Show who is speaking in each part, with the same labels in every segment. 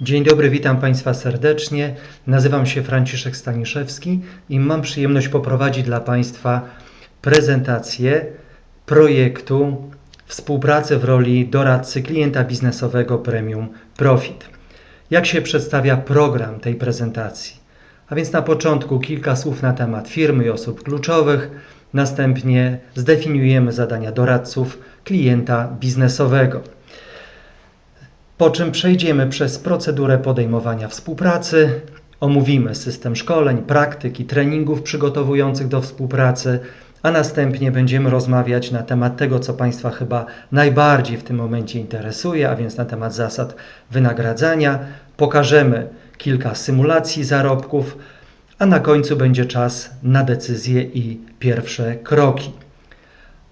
Speaker 1: Dzień dobry, witam Państwa serdecznie. Nazywam się Franciszek Staniszewski i mam przyjemność poprowadzić dla Państwa prezentację projektu współpracy w roli doradcy klienta biznesowego Premium Profit. Jak się przedstawia program tej prezentacji? A więc na początku kilka słów na temat firmy i osób kluczowych, następnie zdefiniujemy zadania doradców klienta biznesowego po czym przejdziemy przez procedurę podejmowania współpracy, omówimy system szkoleń, praktyk i treningów przygotowujących do współpracy, a następnie będziemy rozmawiać na temat tego, co Państwa chyba najbardziej w tym momencie interesuje, a więc na temat zasad wynagradzania. Pokażemy kilka symulacji zarobków, a na końcu będzie czas na decyzje i pierwsze kroki.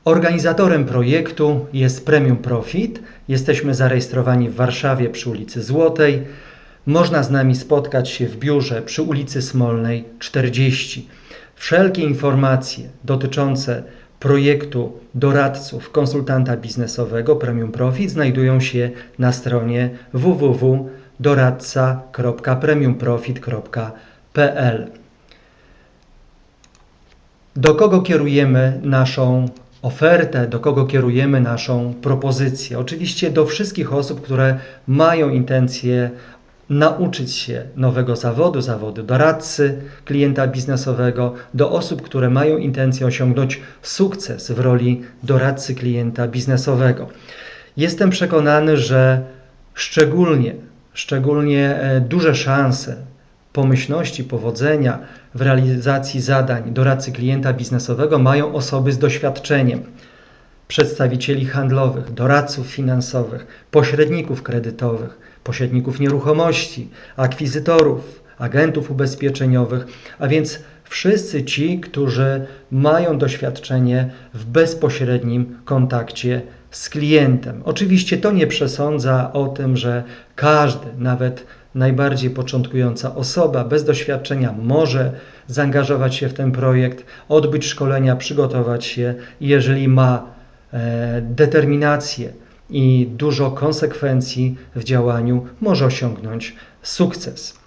Speaker 1: Organizatorem projektu jest Premium Profit. Jesteśmy zarejestrowani w Warszawie przy ulicy Złotej. Można z nami spotkać się w biurze przy ulicy Smolnej 40. Wszelkie informacje dotyczące projektu doradców konsultanta biznesowego Premium Profit znajdują się na stronie www.doradca.premiumprofit.pl. Do kogo kierujemy naszą ofertę, do kogo kierujemy naszą propozycję. Oczywiście do wszystkich osób, które mają intencję nauczyć się nowego zawodu, zawodu doradcy, klienta biznesowego, do osób, które mają intencję osiągnąć sukces w roli doradcy klienta biznesowego. Jestem przekonany, że szczególnie, szczególnie e, duże szanse pomyślności, powodzenia w realizacji zadań doradcy klienta biznesowego mają osoby z doświadczeniem, przedstawicieli handlowych, doradców finansowych, pośredników kredytowych, pośredników nieruchomości, akwizytorów, agentów ubezpieczeniowych, a więc wszyscy ci, którzy mają doświadczenie w bezpośrednim kontakcie z klientem. Oczywiście to nie przesądza o tym, że każdy, nawet najbardziej początkująca osoba bez doświadczenia może zaangażować się w ten projekt, odbyć szkolenia, przygotować się jeżeli ma e, determinację i dużo konsekwencji w działaniu, może osiągnąć sukces.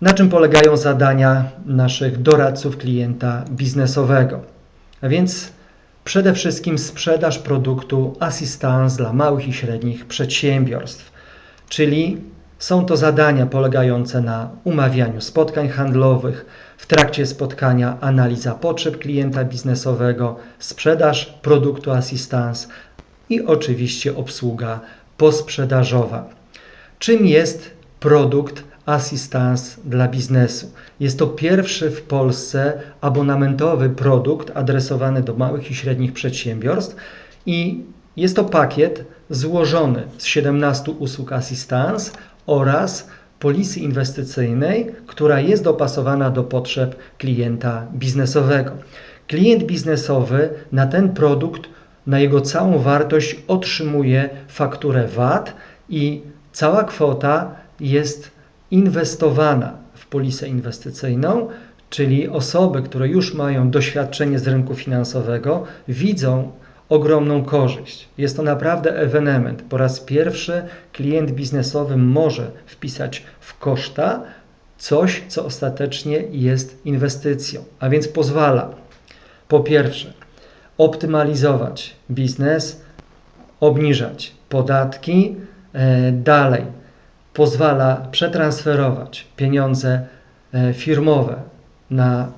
Speaker 1: Na czym polegają zadania naszych doradców klienta biznesowego? A więc przede wszystkim sprzedaż produktu asystans dla małych i średnich przedsiębiorstw, czyli są to zadania polegające na umawianiu spotkań handlowych, w trakcie spotkania analiza potrzeb klienta biznesowego, sprzedaż produktu Assistance i oczywiście obsługa posprzedażowa. Czym jest produkt Assistance dla biznesu? Jest to pierwszy w Polsce abonamentowy produkt adresowany do małych i średnich przedsiębiorstw i jest to pakiet złożony z 17 usług Assistance oraz polisy inwestycyjnej, która jest dopasowana do potrzeb klienta biznesowego. Klient biznesowy na ten produkt, na jego całą wartość otrzymuje fakturę VAT i cała kwota jest inwestowana w polisę inwestycyjną, czyli osoby, które już mają doświadczenie z rynku finansowego, widzą ogromną korzyść. Jest to naprawdę ewenement. Po raz pierwszy klient biznesowy może wpisać w koszta coś, co ostatecznie jest inwestycją, a więc pozwala po pierwsze optymalizować biznes, obniżać podatki, e, dalej pozwala przetransferować pieniądze e, firmowe na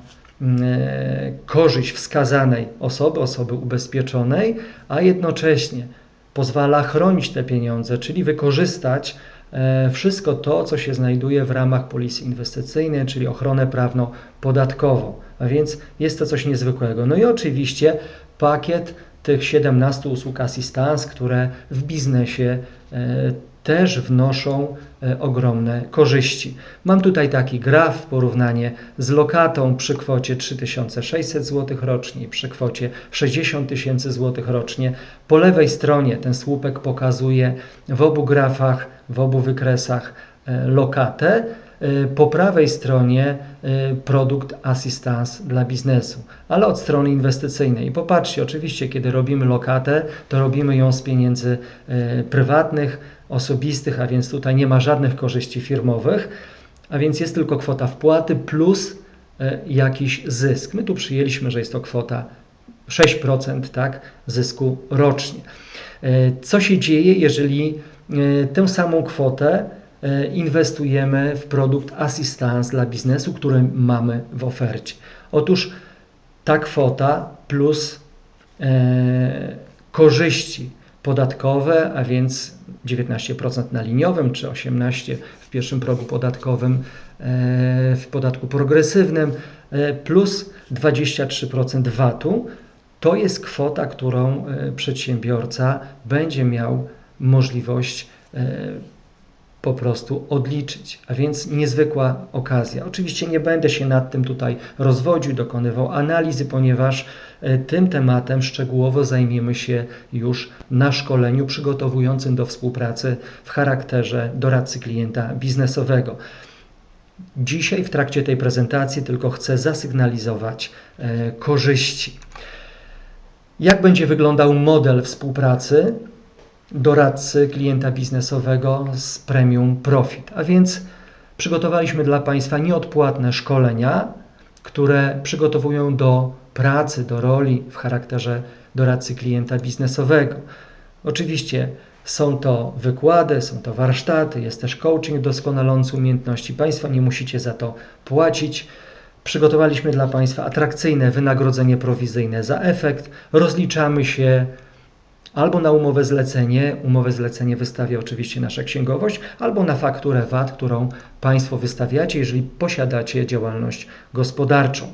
Speaker 1: korzyść wskazanej osoby, osoby ubezpieczonej, a jednocześnie pozwala chronić te pieniądze, czyli wykorzystać e, wszystko to, co się znajduje w ramach polisy inwestycyjnej, czyli ochronę prawną podatkową. A więc jest to coś niezwykłego. No i oczywiście pakiet tych 17 usług assistance, które w biznesie e, też wnoszą e, ogromne korzyści. Mam tutaj taki graf, porównanie z lokatą przy kwocie 3600 zł rocznie, przy kwocie 60 tysięcy zł rocznie. Po lewej stronie ten słupek pokazuje w obu grafach, w obu wykresach e, lokatę, e, po prawej stronie produkt assistance dla biznesu, ale od strony inwestycyjnej. I popatrzcie, oczywiście, kiedy robimy lokatę, to robimy ją z pieniędzy prywatnych, osobistych, a więc tutaj nie ma żadnych korzyści firmowych, a więc jest tylko kwota wpłaty plus e, jakiś zysk. My tu przyjęliśmy, że jest to kwota 6% tak, zysku rocznie. E, co się dzieje, jeżeli e, tę samą kwotę inwestujemy w produkt Assistance dla biznesu, który mamy w ofercie? Otóż ta kwota plus korzyści podatkowe, a więc 19% na liniowym czy 18% w pierwszym progu podatkowym e, w podatku progresywnym e, plus 23% VAT-u. To jest kwota, którą e, przedsiębiorca będzie miał możliwość po prostu odliczyć. A więc niezwykła okazja. Oczywiście nie będę się nad tym tutaj rozwodził, dokonywał analizy, ponieważ e, tym tematem szczegółowo zajmiemy się już na szkoleniu przygotowującym do współpracy w charakterze doradcy klienta biznesowego. Dzisiaj w trakcie tej prezentacji tylko chcę zasygnalizować e, korzyści. Jak będzie wyglądał model współpracy doradcy klienta biznesowego z Premium Profit. A więc przygotowaliśmy dla Państwa nieodpłatne szkolenia, które przygotowują do pracy, do roli w charakterze doradcy klienta biznesowego. Oczywiście są to wykłady, są to warsztaty, jest też coaching doskonalący umiejętności Państwa, nie musicie za to płacić. Przygotowaliśmy dla Państwa atrakcyjne wynagrodzenie prowizyjne za efekt. Rozliczamy się albo na umowę zlecenie, umowę zlecenie wystawia oczywiście nasza księgowość, albo na fakturę VAT, którą Państwo wystawiacie, jeżeli posiadacie działalność gospodarczą.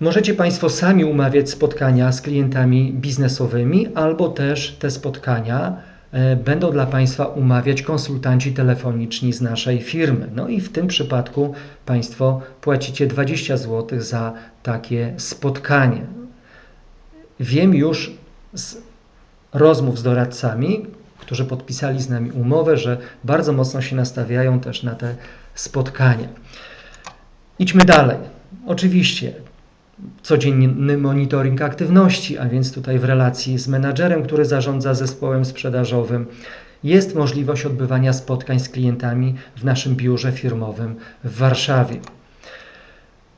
Speaker 1: Możecie Państwo sami umawiać spotkania z klientami biznesowymi, albo też te spotkania e, będą dla Państwa umawiać konsultanci telefoniczni z naszej firmy. No i w tym przypadku Państwo płacicie 20 zł za takie spotkanie. Wiem już, z rozmów z doradcami, którzy podpisali z nami umowę, że bardzo mocno się nastawiają też na te spotkania. Idźmy dalej. Oczywiście codzienny monitoring aktywności, a więc tutaj w relacji z menadżerem, który zarządza zespołem sprzedażowym, jest możliwość odbywania spotkań z klientami w naszym biurze firmowym w Warszawie.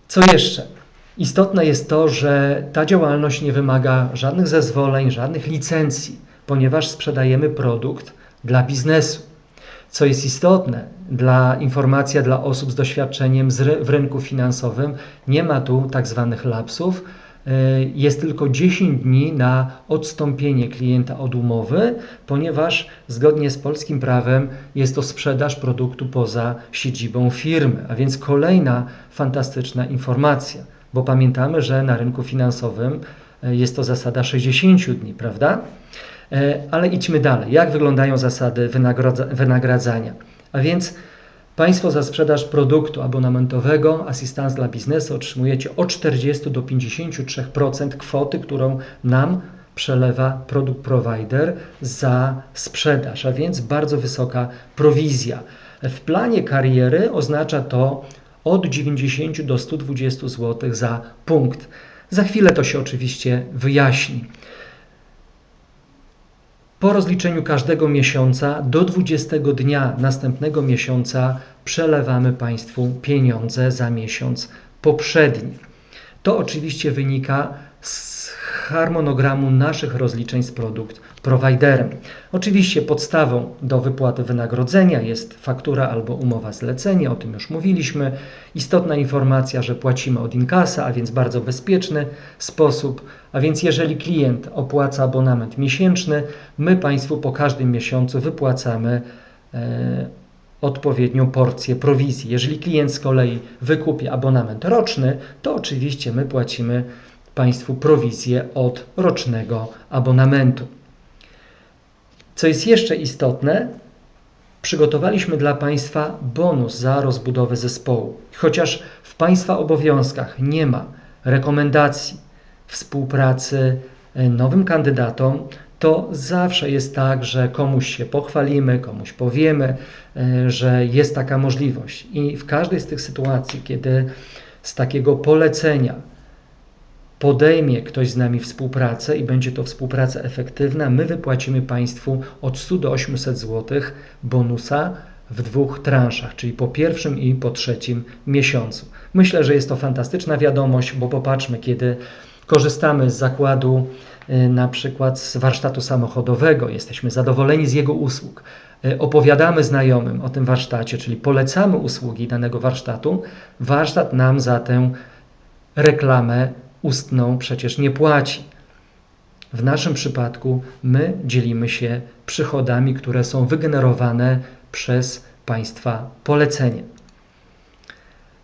Speaker 1: Co jeszcze? Istotne jest to, że ta działalność nie wymaga żadnych zezwoleń, żadnych licencji, ponieważ sprzedajemy produkt dla biznesu. Co jest istotne, dla informacja dla osób z doświadczeniem w rynku finansowym, nie ma tu tak zwanych lapsów. E, jest tylko 10 dni na odstąpienie klienta od umowy, ponieważ zgodnie z polskim prawem jest to sprzedaż produktu poza siedzibą firmy. A więc kolejna fantastyczna informacja bo pamiętamy, że na rynku finansowym e, jest to zasada 60 dni, prawda? E, ale idźmy dalej. Jak wyglądają zasady wynagradzania? A więc Państwo za sprzedaż produktu abonamentowego Assistance dla biznesu otrzymujecie od 40 do 53% kwoty, którą nam przelewa produkt provider za sprzedaż, a więc bardzo wysoka prowizja. W planie kariery oznacza to od 90 do 120 zł za punkt. Za chwilę to się oczywiście wyjaśni. Po rozliczeniu każdego miesiąca do 20 dnia następnego miesiąca przelewamy Państwu pieniądze za miesiąc poprzedni. To oczywiście wynika z harmonogramu naszych rozliczeń z produkt prowajderem. Oczywiście podstawą do wypłaty wynagrodzenia jest faktura albo umowa zlecenia, o tym już mówiliśmy. Istotna informacja, że płacimy od inkasa, a więc bardzo bezpieczny sposób. A więc jeżeli klient opłaca abonament miesięczny, my Państwu po każdym miesiącu wypłacamy e, odpowiednią porcję prowizji. Jeżeli klient z kolei wykupi abonament roczny, to oczywiście my płacimy Państwu prowizję od rocznego abonamentu. Co jest jeszcze istotne, przygotowaliśmy dla Państwa bonus za rozbudowę zespołu. Chociaż w Państwa obowiązkach nie ma rekomendacji współpracy e, nowym kandydatom, to zawsze jest tak, że komuś się pochwalimy, komuś powiemy, e, że jest taka możliwość. I w każdej z tych sytuacji, kiedy z takiego polecenia podejmie ktoś z nami współpracę i będzie to współpraca efektywna, my wypłacimy Państwu od 100 do 800 zł bonusa w dwóch transzach, czyli po pierwszym i po trzecim miesiącu. Myślę, że jest to fantastyczna wiadomość, bo popatrzmy, kiedy korzystamy z zakładu, y, na przykład z warsztatu samochodowego, jesteśmy zadowoleni z jego usług, y, opowiadamy znajomym o tym warsztacie, czyli polecamy usługi danego warsztatu, warsztat nam za tę reklamę ustną przecież nie płaci. W naszym przypadku my dzielimy się przychodami, które są wygenerowane przez Państwa polecenie.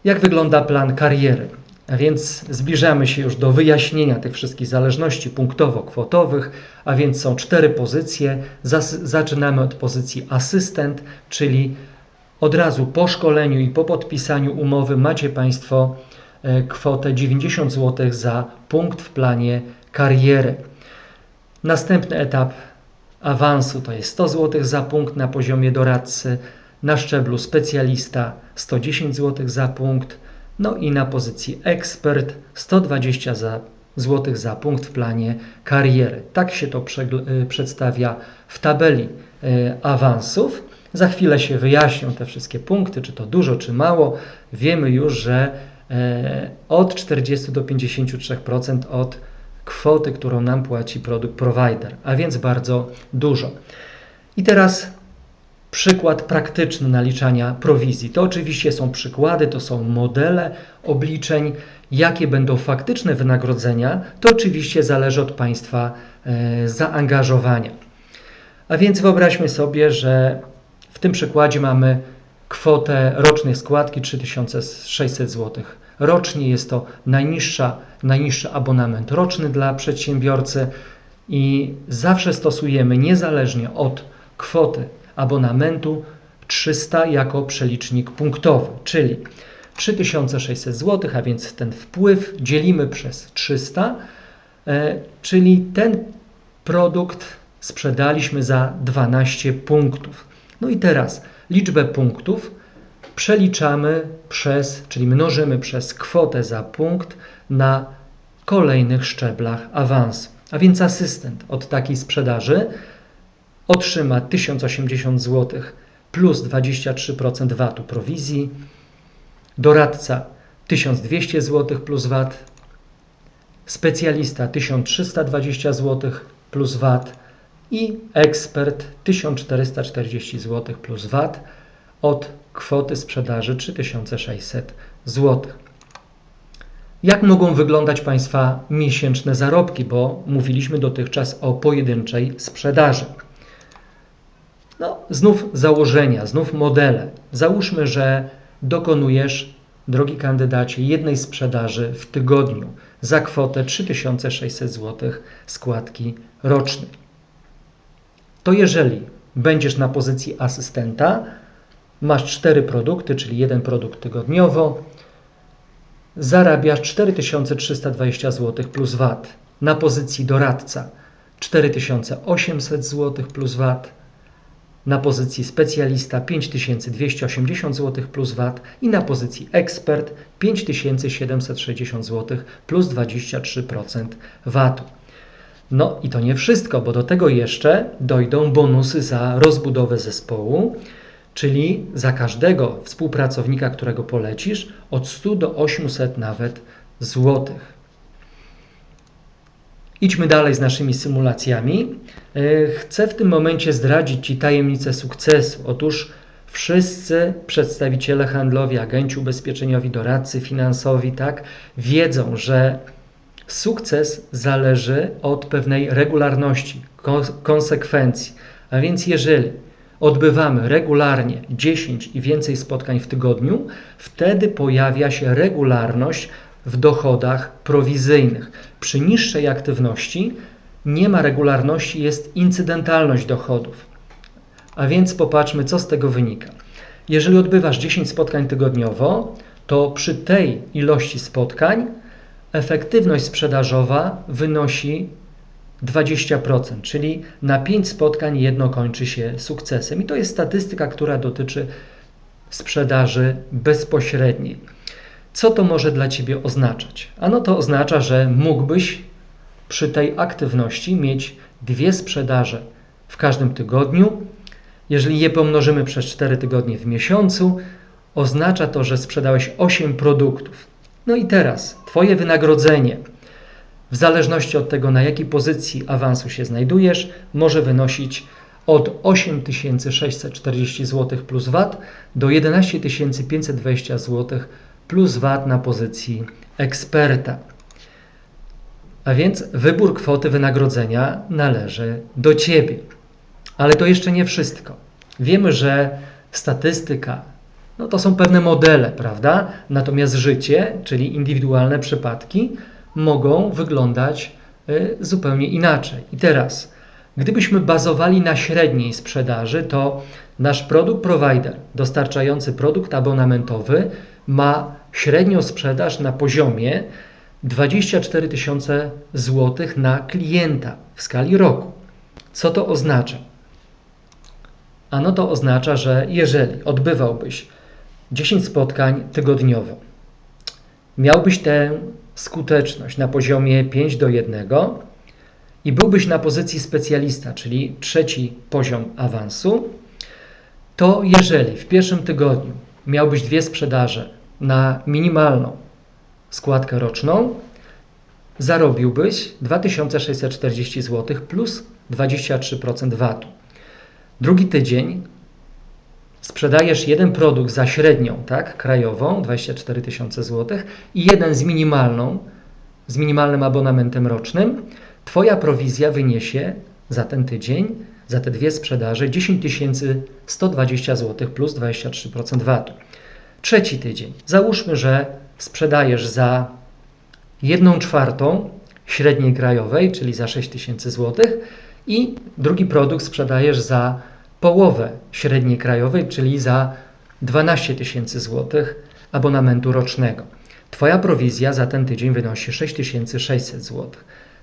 Speaker 1: Jak wygląda plan kariery? A więc zbliżamy się już do wyjaśnienia tych wszystkich zależności punktowo-kwotowych, a więc są cztery pozycje. Zaczynamy od pozycji asystent, czyli od razu po szkoleniu i po podpisaniu umowy macie Państwo kwotę 90 zł za punkt w planie kariery. Następny etap awansu to jest 100 zł za punkt na poziomie doradcy, na szczeblu specjalista 110 zł za punkt, no i na pozycji ekspert 120 za, zł za punkt w planie kariery. Tak się to y, przedstawia w tabeli y, awansów. Za chwilę się wyjaśnią te wszystkie punkty, czy to dużo, czy mało. Wiemy już, że e, od 40 do 53% od kwoty, którą nam płaci produkt provider, a więc bardzo dużo. I teraz przykład praktyczny naliczania prowizji. To oczywiście są przykłady, to są modele obliczeń. Jakie będą faktyczne wynagrodzenia, to oczywiście zależy od Państwa e, zaangażowania. A więc wyobraźmy sobie, że w tym przykładzie mamy kwotę rocznej składki 3600 zł. Rocznie jest to najniższa, najniższy abonament roczny dla przedsiębiorcy i zawsze stosujemy niezależnie od kwoty abonamentu 300 jako przelicznik punktowy, czyli 3600 zł, a więc ten wpływ dzielimy przez 300, e, czyli ten produkt sprzedaliśmy za 12 punktów. No i teraz liczbę punktów przeliczamy przez, czyli mnożymy przez kwotę za punkt na kolejnych szczeblach awansu. A więc asystent od takiej sprzedaży otrzyma 1080 zł plus 23% VAT-u prowizji, doradca 1200 zł plus VAT, specjalista 1320 zł plus VAT i ekspert 1440 zł plus VAT od kwoty sprzedaży 3600 zł. Jak mogą wyglądać Państwa miesięczne zarobki, bo mówiliśmy dotychczas o pojedynczej sprzedaży. No, znów założenia, znów modele. Załóżmy, że dokonujesz, drogi kandydacie, jednej sprzedaży w tygodniu za kwotę 3600 zł składki rocznej. To jeżeli będziesz na pozycji asystenta, masz cztery produkty, czyli jeden produkt tygodniowo, zarabiasz 4320 zł plus VAT. Na pozycji doradca 4800 zł plus VAT na pozycji specjalista 5280 zł plus VAT i na pozycji ekspert 5760 zł plus 23% VAT-u. No i to nie wszystko, bo do tego jeszcze dojdą bonusy za rozbudowę zespołu, czyli za każdego współpracownika, którego polecisz, od 100 do 800 nawet złotych. Idźmy dalej z naszymi symulacjami. E, chcę w tym momencie zdradzić Ci tajemnicę sukcesu. Otóż wszyscy przedstawiciele handlowi, agenci ubezpieczeniowi, doradcy finansowi, tak, wiedzą, że sukces zależy od pewnej regularności, konsekwencji. A więc jeżeli odbywamy regularnie 10 i więcej spotkań w tygodniu, wtedy pojawia się regularność w dochodach prowizyjnych. Przy niższej aktywności nie ma regularności, jest incydentalność dochodów. A więc popatrzmy, co z tego wynika. Jeżeli odbywasz 10 spotkań tygodniowo, to przy tej ilości spotkań efektywność sprzedażowa wynosi 20%, czyli na 5 spotkań jedno kończy się sukcesem. I to jest statystyka, która dotyczy sprzedaży bezpośredniej. Co to może dla Ciebie oznaczać? Ano to oznacza, że mógłbyś przy tej aktywności mieć dwie sprzedaże w każdym tygodniu. Jeżeli je pomnożymy przez 4 tygodnie w miesiącu, oznacza to, że sprzedałeś 8 produktów. No i teraz Twoje wynagrodzenie, w zależności od tego, na jakiej pozycji awansu się znajdujesz, może wynosić od 8640 zł plus VAT do 11520 zł plus VAT na pozycji eksperta. A więc wybór kwoty wynagrodzenia należy do Ciebie. Ale to jeszcze nie wszystko. Wiemy, że statystyka no to są pewne modele, prawda? Natomiast życie, czyli indywidualne przypadki, mogą wyglądać y, zupełnie inaczej. I teraz, gdybyśmy bazowali na średniej sprzedaży, to nasz produkt provider dostarczający produkt abonamentowy ma średnią sprzedaż na poziomie 24 tysiące złotych na klienta w skali roku. Co to oznacza? Ano to oznacza, że jeżeli odbywałbyś 10 spotkań tygodniowo, miałbyś tę skuteczność na poziomie 5 do 1 i byłbyś na pozycji specjalista, czyli trzeci poziom awansu, to jeżeli w pierwszym tygodniu miałbyś dwie sprzedaże na minimalną składkę roczną, zarobiłbyś 2640 zł plus 23% VAT-u. Drugi tydzień sprzedajesz jeden produkt za średnią, tak, krajową, 24 tysiące złotych i jeden z minimalną, z minimalnym abonamentem rocznym, Twoja prowizja wyniesie za ten tydzień, za te dwie sprzedaże 10 120 zł plus 23% VAT-u. Trzeci tydzień. Załóżmy, że sprzedajesz za jedną czwartą średniej krajowej, czyli za 6 tysięcy złotych i drugi produkt sprzedajesz za połowę średniej krajowej, czyli za 12 tysięcy złotych abonamentu rocznego. Twoja prowizja za ten tydzień wynosi 6600 zł.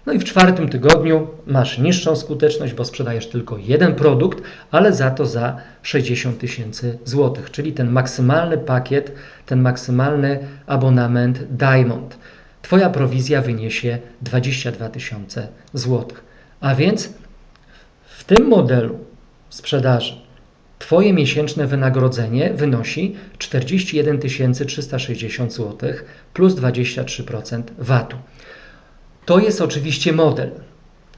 Speaker 1: No i w czwartym tygodniu masz niższą skuteczność, bo sprzedajesz tylko jeden produkt, ale za to za 60 tysięcy złotych, czyli ten maksymalny pakiet, ten maksymalny abonament Diamond. Twoja prowizja wyniesie 22 tysiące złotych. A więc w tym modelu sprzedaży Twoje miesięczne wynagrodzenie wynosi 41 360 zł plus 23% VAT-u. To jest oczywiście model.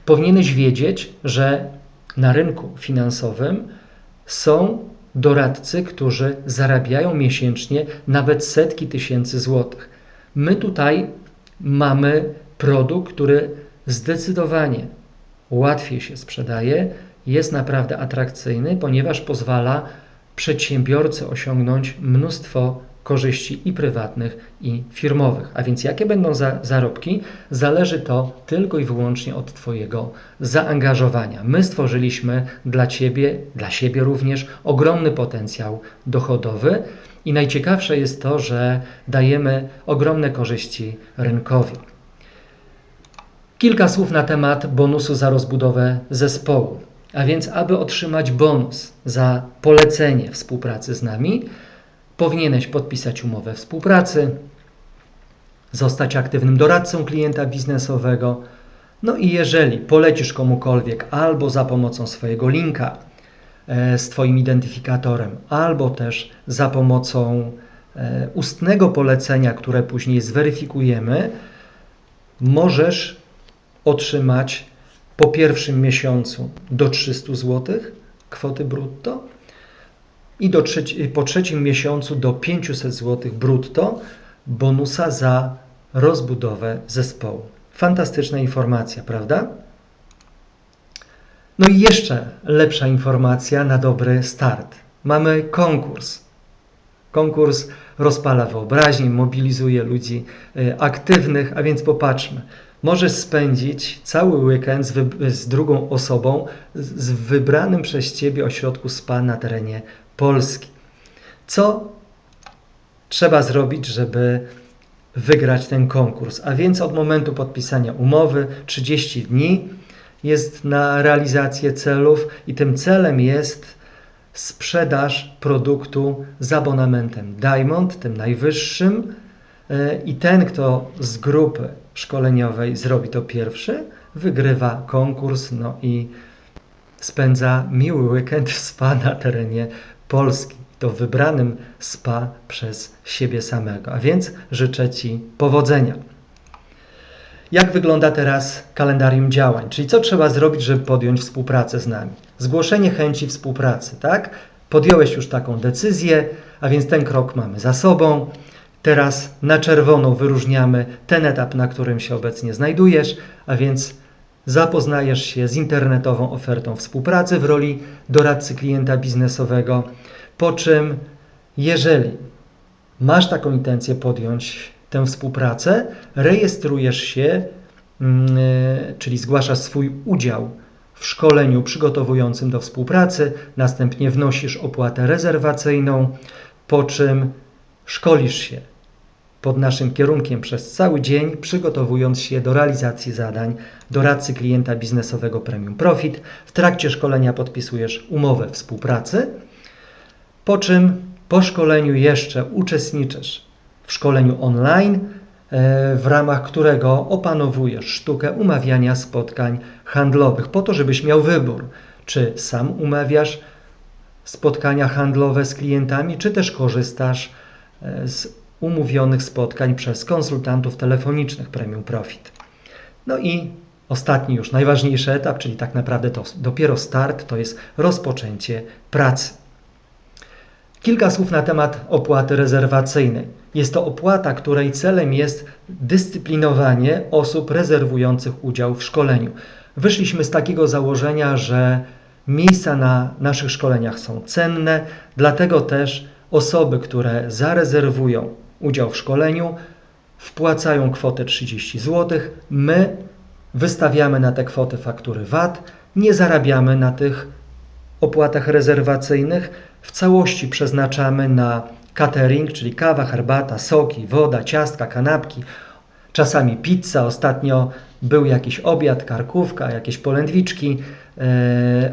Speaker 1: Powinieneś wiedzieć, że na rynku finansowym są doradcy, którzy zarabiają miesięcznie nawet setki tysięcy złotych. My tutaj mamy produkt, który zdecydowanie łatwiej się sprzedaje, jest naprawdę atrakcyjny, ponieważ pozwala przedsiębiorcy osiągnąć mnóstwo korzyści i prywatnych, i firmowych. A więc jakie będą za, zarobki, zależy to tylko i wyłącznie od Twojego zaangażowania. My stworzyliśmy dla Ciebie, dla siebie również ogromny potencjał dochodowy. I najciekawsze jest to, że dajemy ogromne korzyści rynkowi. Kilka słów na temat bonusu za rozbudowę zespołu. A więc, aby otrzymać bonus za polecenie współpracy z nami, powinieneś podpisać umowę współpracy, zostać aktywnym doradcą klienta biznesowego. No i jeżeli polecisz komukolwiek albo za pomocą swojego linka e, z Twoim identyfikatorem, albo też za pomocą e, ustnego polecenia, które później zweryfikujemy, możesz otrzymać po pierwszym miesiącu do 300 zł kwoty brutto i do trzeci, po trzecim miesiącu do 500 zł brutto bonusa za rozbudowę zespołu. Fantastyczna informacja, prawda? No i jeszcze lepsza informacja na dobry start. Mamy konkurs. Konkurs rozpala wyobraźnię, mobilizuje ludzi y, aktywnych, a więc popatrzmy. Możesz spędzić cały weekend z, z drugą osobą z wybranym przez Ciebie ośrodku spa na terenie Polski. Co trzeba zrobić, żeby wygrać ten konkurs? A więc od momentu podpisania umowy 30 dni jest na realizację celów i tym celem jest sprzedaż produktu z abonamentem Diamond, tym najwyższym, e, i ten, kto z grupy szkoleniowej zrobi to pierwszy, wygrywa konkurs, no i spędza miły weekend w spa na terenie Polski. To wybranym spa przez siebie samego. A więc życzę Ci powodzenia. Jak wygląda teraz kalendarium działań? Czyli co trzeba zrobić, żeby podjąć współpracę z nami? Zgłoszenie chęci współpracy, tak? Podjąłeś już taką decyzję, a więc ten krok mamy za sobą. Teraz na czerwono wyróżniamy ten etap, na którym się obecnie znajdujesz, a więc zapoznajesz się z internetową ofertą współpracy w roli doradcy klienta biznesowego, po czym jeżeli masz taką intencję podjąć tę współpracę, rejestrujesz się, mm, czyli zgłaszasz swój udział w szkoleniu przygotowującym do współpracy, następnie wnosisz opłatę rezerwacyjną, po czym szkolisz się pod naszym kierunkiem przez cały dzień, przygotowując się do realizacji zadań doradcy klienta biznesowego Premium Profit. W trakcie szkolenia podpisujesz umowę współpracy, po czym po szkoleniu jeszcze uczestniczysz w szkoleniu online, e, w ramach którego opanowujesz sztukę umawiania spotkań handlowych, po to, żebyś miał wybór, czy sam umawiasz spotkania handlowe z klientami, czy też korzystasz e, z umówionych spotkań przez konsultantów telefonicznych Premium Profit. No i ostatni już najważniejszy etap, czyli tak naprawdę to dopiero start, to jest rozpoczęcie pracy. Kilka słów na temat opłaty rezerwacyjnej. Jest to opłata, której celem jest dyscyplinowanie osób rezerwujących udział w szkoleniu. Wyszliśmy z takiego założenia, że miejsca na naszych szkoleniach są cenne, dlatego też osoby, które zarezerwują udział w szkoleniu, wpłacają kwotę 30 zł. My wystawiamy na te kwoty faktury VAT, nie zarabiamy na tych opłatach rezerwacyjnych. W całości przeznaczamy na catering, czyli kawa, herbata, soki, woda, ciastka, kanapki, czasami pizza. Ostatnio był jakiś obiad, karkówka, jakieś polędwiczki. E,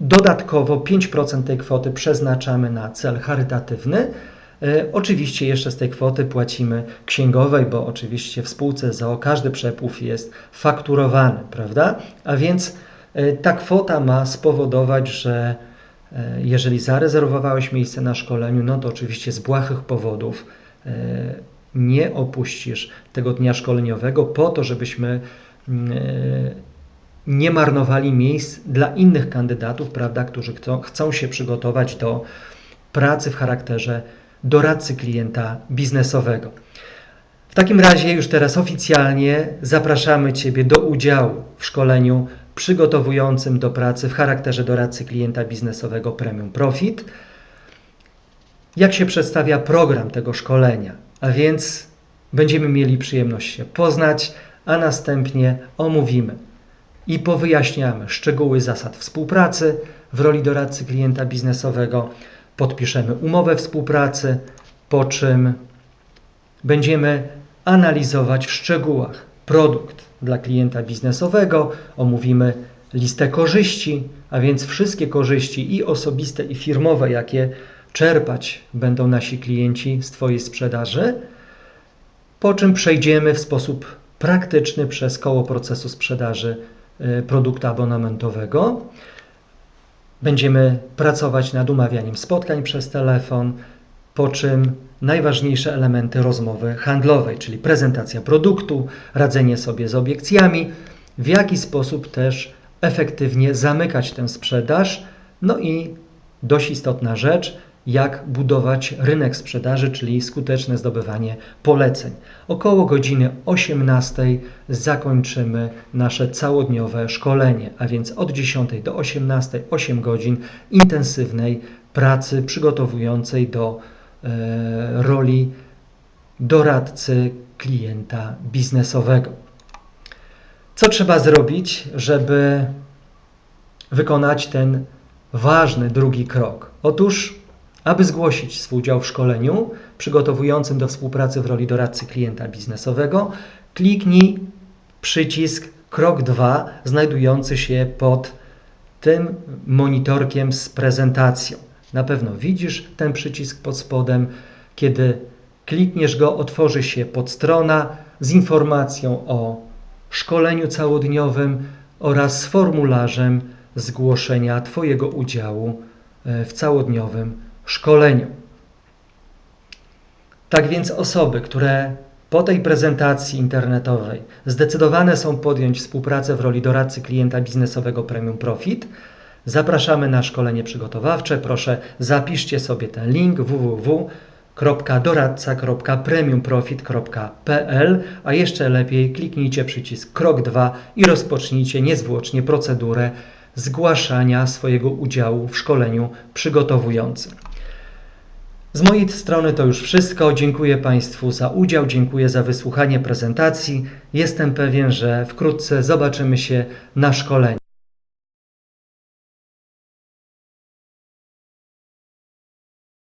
Speaker 1: dodatkowo 5% tej kwoty przeznaczamy na cel charytatywny. E, oczywiście jeszcze z tej kwoty płacimy księgowej, bo oczywiście w spółce ZOO każdy przepływ jest fakturowany, prawda? A więc e, ta kwota ma spowodować, że jeżeli zarezerwowałeś miejsce na szkoleniu, no to oczywiście z błahych powodów e, nie opuścisz tego dnia szkoleniowego po to, żebyśmy mm, e, nie marnowali miejsc dla innych kandydatów, prawda, którzy chcą, chcą się przygotować do pracy w charakterze doradcy klienta biznesowego. W takim razie już teraz oficjalnie zapraszamy Ciebie do udziału w szkoleniu przygotowującym do pracy w charakterze doradcy klienta biznesowego Premium Profit. Jak się przedstawia program tego szkolenia? A więc będziemy mieli przyjemność się poznać, a następnie omówimy i powyjaśniamy szczegóły zasad współpracy w roli doradcy klienta biznesowego, podpiszemy umowę współpracy, po czym będziemy analizować w szczegółach produkt dla klienta biznesowego, omówimy listę korzyści, a więc wszystkie korzyści i osobiste, i firmowe, jakie czerpać będą nasi klienci z Twojej sprzedaży, po czym przejdziemy w sposób praktyczny przez koło procesu sprzedaży y, produktu abonamentowego. Będziemy pracować nad umawianiem spotkań przez telefon, po czym najważniejsze elementy rozmowy handlowej, czyli prezentacja produktu, radzenie sobie z obiekcjami, w jaki sposób też efektywnie zamykać tę sprzedaż, no i dość istotna rzecz, jak budować rynek sprzedaży, czyli skuteczne zdobywanie poleceń. Około godziny 18 zakończymy nasze całodniowe szkolenie, a więc od 10 do 18 8 godzin intensywnej pracy przygotowującej do roli doradcy klienta biznesowego. Co trzeba zrobić, żeby wykonać ten ważny drugi krok? Otóż, aby zgłosić swój udział w szkoleniu przygotowującym do współpracy w roli doradcy klienta biznesowego, kliknij przycisk krok 2 znajdujący się pod tym monitorkiem z prezentacją. Na pewno widzisz ten przycisk pod spodem. Kiedy Klikniesz go, otworzy się podstrona z informacją o szkoleniu całodniowym oraz z formularzem zgłoszenia Twojego udziału e, w całodniowym szkoleniu. Tak więc osoby, które po tej prezentacji internetowej zdecydowane są podjąć współpracę w roli doradcy klienta biznesowego Premium Profit, zapraszamy na szkolenie przygotowawcze. Proszę zapiszcie sobie ten link www.doradca.premiumprofit.pl, a jeszcze lepiej kliknijcie przycisk krok 2 i rozpocznijcie niezwłocznie procedurę zgłaszania swojego udziału w szkoleniu przygotowującym. Z mojej strony to już wszystko. Dziękuję Państwu za udział, dziękuję za wysłuchanie prezentacji. Jestem pewien, że wkrótce zobaczymy się na szkoleniu.